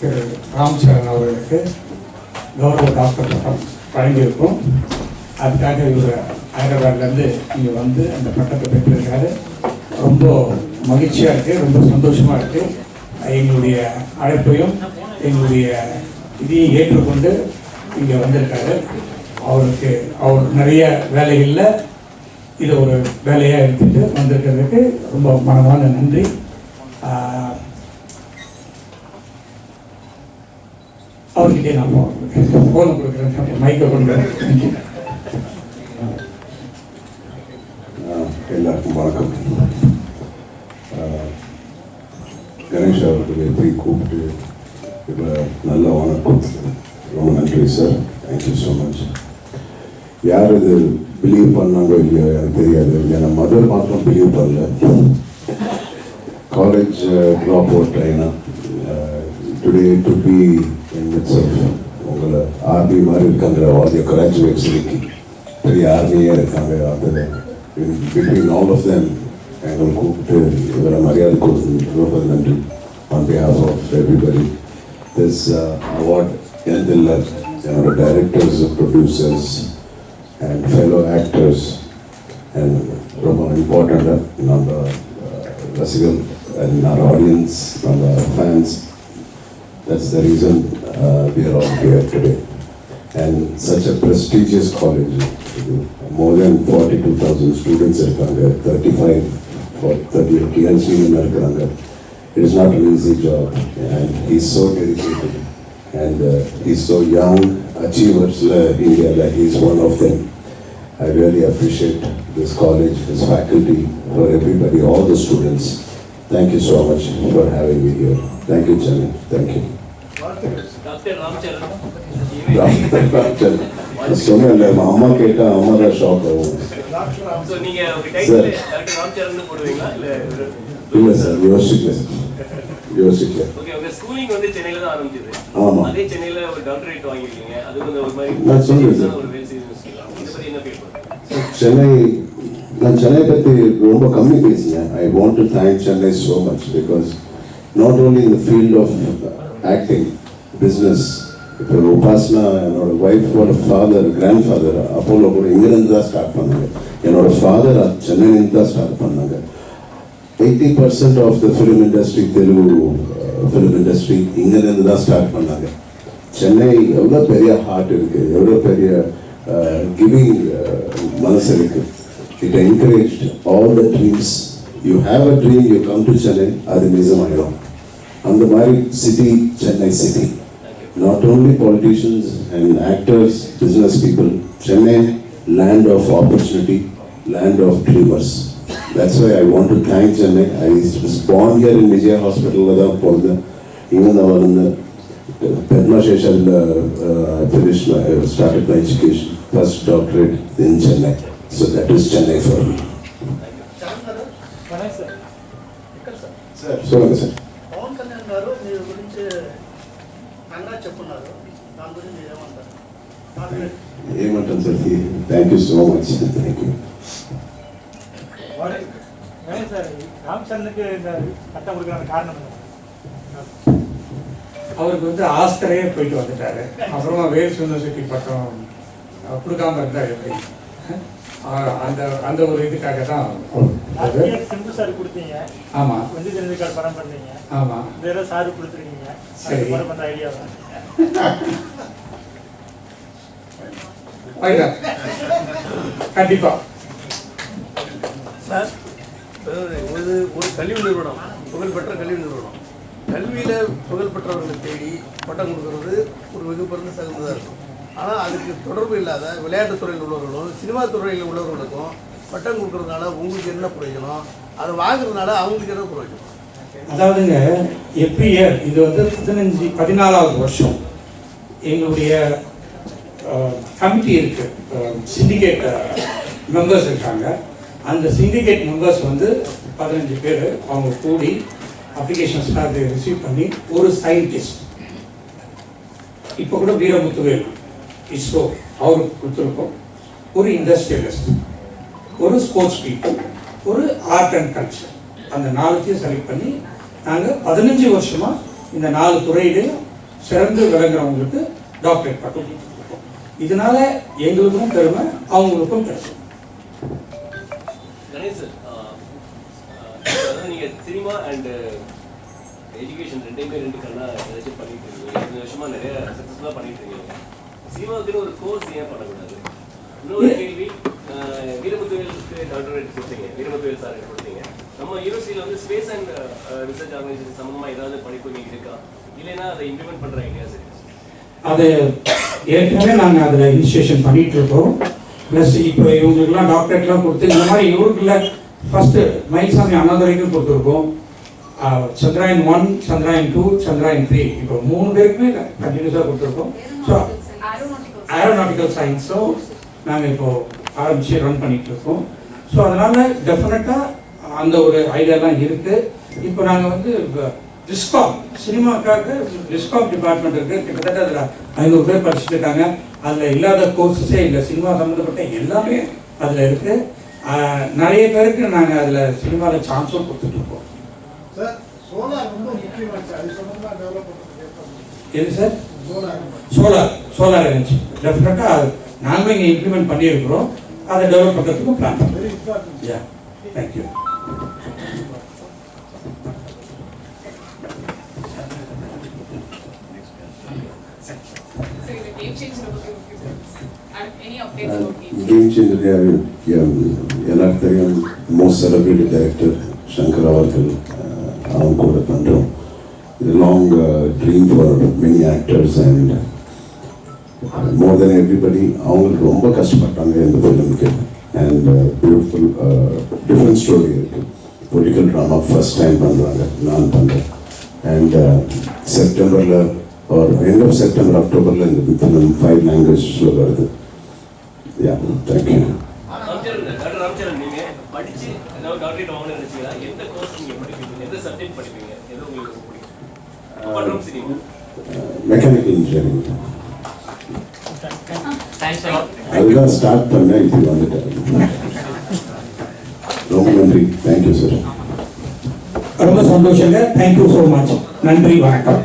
திரு ராம்சரண் அவர்களுக்கு கௌரவ டாக்டர் பட்டம் வழங்கியிருக்கோம். அதுக்காக இவர் ஹைதராபாத்லேருந்து இங்கே வந்து அந்த பட்டத்தை பெற்றிருக்காரு. ரொம்ப மகிழ்ச்சியாக இருக்குது ரொம்ப சந்தோஷமாக இருக்குது எங்களுடைய அழைப்பையும் எங்களுடைய இதையும் ஏற்றுக்கொண்டு இங்கே வந்திருக்காரு. அவருக்கு அவர் நிறைய வேலைகளில் இதை ஒரு வேலையாக எடுத்துகிட்டு வந்திருக்கிறதுக்கு ரொம்ப மனமான நன்றி. அவர்கிட்டே நான் ஃபோன் கொடுக்குறேன். மைக்கை கொடுக்குறேன் எல்லாருக்கும் வணக்கம். கணேஷ் அவர்களை போய் கூப்பிட்டு இவ்வளோ நல்ல வணக்கம். ரொம்ப நன்றி சார் தேங்க்யூ ஸோ மச் யார் இது பிலீவ் பண்ணாங்களோ இல்லையோ எனக்கு தெரியாது. ஏன்னா மதர் மாத்திரம் பிலீவ் பண்ணல. காலேஜ் ட்ராப் அவுட் ட்ரைனா டுடே டு பி இட்ஸ் உங்களை ஆர்மி மாதிரி இருக்காங்க ஆல் கிராஜுவேட்ஸ் இன்னைக்கு பெரிய ஆர்மியே இருக்காங்க அதில் பிட்வீன் ஆல் ஆஃப் தெம் எங்களை கூப்பிட்டு இவரை மரியாதை கொடுத்து ரொம்ப நன்றி. On behalf of everybody this award எனதில்ல என்னோட directors producers and fellow actors and ரொம்ப இம்பார்ட்டண்ட்டாக நம்ம uh, ரசிகர் அண்ட் our ஆடியன்ஸ் நம்ம fans That's the reason uh, we are all here today. And such a prestigious college, more than 42,000 students இருக்காங்க 35 for 38 years even இருக்காங்க It is not an easy job and he's so dedicated and uh, he's so young, achievers uh, India, like he's one of them. I really appreciate this college, this faculty, for everybody, all the students. Thank you so much for having me here. Thank you, Chennai. Thank you. Doctor Ram Charan சொன்னேன்ல அம்மா கேட்டா அம்மா தான் shock ஆகும். போடுவீங்களா? இல்ல sir யோசிக்கல யோசிக்கல ஓகே உங்க ஸ்கூலிங் வந்து சென்னையில தான் ஆரம்பிச்சது. ஆமா. அதே சென்னையில ஒரு டாக்டரேட் வாங்கிருக்கீங்க அது வந்து ஒரு மாதிரி நான் சொல்றேன். பண்ணுறீங்க சென்னை நான் சென்னை பற்றி ரொம்ப கம்மி பேசினேன். I want to thank Chennai so much because not only in the field of acting business இப்போ உபாஸ்னா என்னோட ஒய்ஃபோட ஃபாதர் கிராண்ட் ஃபாதர் அப்போலோ கூட இங்கிருந்து தான் ஸ்டார்ட் பண்ணாங்க. என்னோட ஃபாதர் சென்னையிலேருந்து தான் ஸ்டார்ட் பண்ணாங்க. Eighty percent of the film industry Telugu film industry இங்கிருந்து தான் ஸ்டார்ட் பண்ணாங்க. சென்னை எவ்வளோ பெரிய ஹார்ட் இருக்கு எவ்வளோ பெரிய uh, கிவிங் uh, மனசு இருக்கு. It encourage all the dreams you have a dream you come to Chennai அது நிஜமாயிடும். அந்த மாதிரி city Chennai city not only politicians and actors, business people. Chennai, land of opportunity, land of dreamers. That's why I want to thank Chennai. I was born here in Vijaya Hospital, even though in uh, uh, I finished my, I started my education, first doctorate in Chennai. So that is Chennai for me. Sir sir ఏమంటాను sir thank you so much thank you Ganesh sir ராமச்சந்திரனுக்கு இந்த பட்டம் கொடுக்குற காரணம் என்ன? அவருக்கு வந்து ஆஸ்கரே போயிட்டு வந்துட்டாரு அப்புறமா வேல்ஸ் யூனிவர்சிட்டி பட்டம் அஹ், கொடுக்காம இருந்தா எப்படி அஹ், அந்த அந்த ஒரு இதுக்காக தான் சிம்பு சார் கொடுத்தீங்க. ஆமா. வந்து தெரிஞ்சுக்கார் படம் பண்ணீங்க. ஆமா. வேற சாரு கொடுத்துருக்கீங்க. சரி. படம் பண்ண ஐடியா. கண்டிப்பா. சார் ஒரு ஒரு கல்வி நிறுவனம் புகழ்பெற்ற கல்வி நிறுவனம் கல்வியில் புகழ்பெற்றவர்களை தேடி பட்டம் கொடுக்கறது ஒரு மிகப்பெரிய தகுந்ததாக இருக்கும் ஆனால் அதுக்கு தொடர்பு இல்லாத விளையாட்டுத் துறையில் உள்ளவர்களும் சினிமா துறையில் உள்ளவர்களுக்கும் பட்டம் கொடுக்கறதுனால உங்களுக்கு என்ன பிரயோஜனம் அதை வாங்குறதுனால அவங்களுக்கு என்ன பிரயோஜனம் அதாவதுங்க எவ்ரி இயர் இது வந்து பதினஞ்சு பதினாலாவது வருஷம். எங்களுடைய கமிட்டி இருக்கு. சிண்டிகேட் மெம்பர்ஸ் இருக்காங்க. அந்த சிண்டிகேட் மெம்பர்ஸ் வந்து பதினஞ்சு பேர் அவங்க கூடி அப்ளிகேஷன்ஸ்லாம் அதை ரிசீவ் பண்ணி ஒரு சயின்டிஸ்ட் இப்போ கூட வீரமுத்துவேல். இஸ்ரோ அவருக்கு கொடுத்துருக்கோம். ஒரு இண்டஸ்ட்ரியலிஸ்ட் ஒரு ஸ்போர்ட்ஸ் பீப்புள் ஒரு ஆர்ட் அண்ட் கல்ச்சர் அந்த நாலுத்தையும் செலக்ட் பண்ணி நாங்கள் பதினஞ்சு வருஷமாக இந்த நாலு துறையிலையும் சிறந்து விளங்குறவங்களுக்கு டாக்டரேட் பட்டம் கொடுத்துருக்கோம். இதனால எங்களுக்கும் பெருமை அவங்களுக்கும் பெருமை. அதாவது சினிமா அண்ட் எஜுகேஷன் ரெண்டையுமே ரெண்டு கண்ணா ஏதாச்சும் பண்ணிட்டு இருக்கீங்க. வருஷமாக வருஷமா நிறைய சக்ஸஸ்ஃபுல்லாக பண்ணிட்டு இருக்கீங்க. சினிமாவுக்குன்னு ஒரு கோர்ஸ் ஏன் பண்ணக்கூடாது இன்னொரு கேள்வி வீரமுத்துவேலுக்கு டாக்டரேட் கொடுத்தீங்க வீரமுத்துவேல் சார் கொடுத்தீங்க. நம்ம யூனிவர்சிட்டியில் வந்து ஸ்பேஸ் அண்ட் ரிசர்ச் ஆர்கனைசேஷன் சம்மந்தமாக ஏதாவது படிப்பு இங்கே இருக்கா? இல்லைன்னா அதை இம்ப்ளிமெண்ட் பண்ணுற ஐடியாஸ் இருக்கு. அது ஏற்கனவே நாங்கள் அதில் இனிஷியேஷன் பண்ணிட்டு இருக்கோம். ப்ளஸ் இப்போ இவங்களுக்குலாம் டாக்டரேட்லாம் கொடுத்து இந்த மாதிரி இவருக்குள்ள ஃபர்ஸ்ட் மயில்சாமி அண்ணாதுரைக்கும் கொடுத்துருக்கோம். Chandrayaan one Chandrayaan two Chandrayaan three இப்போ மூணு பேருக்குமே கண்டினியூஸாக கொடுத்துருக்கோம். ஸோ ஏரோநாட்டிக்கல் சயின்ஸும் நாங்கள் இப்போ ஆரம்பித்து ரன் பண்ணிகிட்டு இருக்கோம் ஸோ அதனால் டெஃபினட்டாக அந்த ஒரு ஐடியாலாம் இருக்குது இப்போ நாங்கள் வந்து டிஸ்காம் சினிமாக்காக டிஸ்காம் டிபார்ட்மெண்ட் இருக்குது கிட்டத்தட்ட அதில் ஐநூறு பேர் படிச்சுட்டு இருக்காங்க அதில் இல்லாத கோர்ஸஸே இல்லை சினிமா சம்மந்தப்பட்ட எல்லாமே அதில் இருக்குது நிறைய பேருக்கு நாங்கள் அதில் சினிமாவில் சான்ஸும் கொடுத்துட்ருக்கோம் சார் சோலார் ரொம்ப முக்கியமாச்சு எது sir? Solar. Solar. Solar energy டெஃபினட்டாக நாங்களும் இங்கே இம்ப்ளிமெண்ட் பண்ணியிருக்கிறோம். அதை டெவலப் பண்ணுறதுக்கும் பிளான் பண்ணுறோம் yeah thank you So the game changer தெரியும் மோஸ்ட் செலிபிரிட்டி டைரக்டர் சங்கர் அவர்கள் அஹ், அவங்க கூட பண்ணுறோம் இது long dream for many actors and more than everybody அவங்களுக்கு ரொம்ப கஷ்டப்பட்டாங்க இந்த ஃபிலிமுக்கு அண்ட் பியூட்டிஃபுல் டிஃப்ரெண்ட் ஸ்டோரி இருக்கு. பொலிட்டிக்கல் ட்ராமா ஃபர்ஸ்ட் டைம் பண்ணுறாங்க நான் பண்ணுறேன் அண்ட் செப்டம்பரில் ஒரு எண்ட் ஆஃப் செப்டம்பர் அக்டோபரில் இந்த ஃபிலிம் ஃபைவ் லாங்குவேஜஸில் வருது. யா தேங்க்யூ படிச்சு ஏதாவது டாக்டரேட் வாங்கணும்னு நினைச்சீங்களா? எந்த கோர்ஸ் நீங்க படிப்பீங்க? எந்த சப்ஜெக்ட் படிப்பீங்க? பிடிக்கும் பண்றோம் cinema mechanical engineering Thanks a lot. அதுதான் ஸ்டார்ட் பண்ணேன் இப்படி வந்துட்டேன் ரொம்ப நன்றி தேங்க்யூ சார் ரொம்ப சந்தோஷங்க. தேங்க்யூ ஸோ மச் நன்றி வணக்கம்.